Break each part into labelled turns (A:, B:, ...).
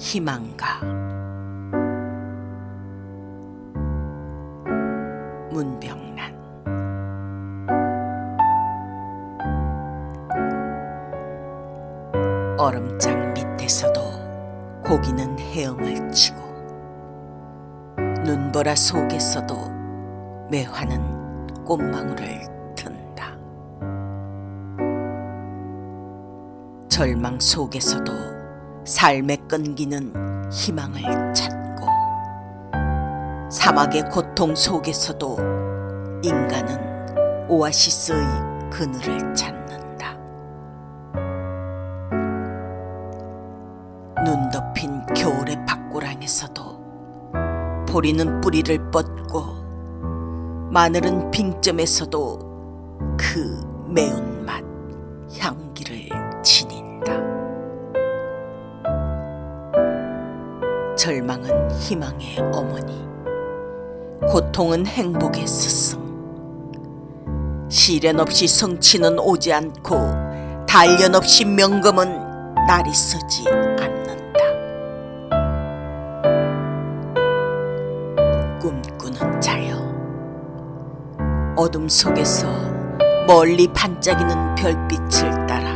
A: 희망가 문병란 얼음장 밑에서도 고기는 헤엄을 치고 눈보라 속에서도 매화는 꽃망울을 튼다. 절망 속에서도 삶의 끈기는 희망을 찾고 사막의 고통 속에서도 인간은 오아시스의 그늘을 찾는다. 눈 덮인 겨울의 밭고랑에서도 보리는 뿌리를 뻗고 마늘은 빙점에서도 그 매운맛 향 절망은 희망의 어머니, 고통은 행복의 스승. 시련 없이 성취는 오지 않고 단련 없이 명금은 날이 서지 않는다. 꿈꾸는 자여, 어둠 속에서 멀리 반짝이는 별빛을 따라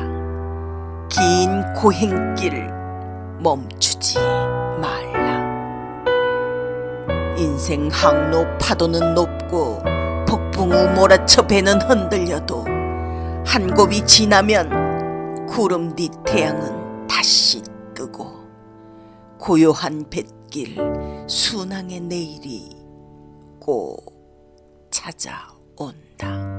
A: 긴 고행길 멈추지 말라. 인생 항로 파도는 높고 폭풍우 몰아쳐 배는 흔들려도 한 곱이 지나면 구름 뒤 태양은 다시 뜨고 고요한 뱃길 순항의 내일이 꼭 찾아온다.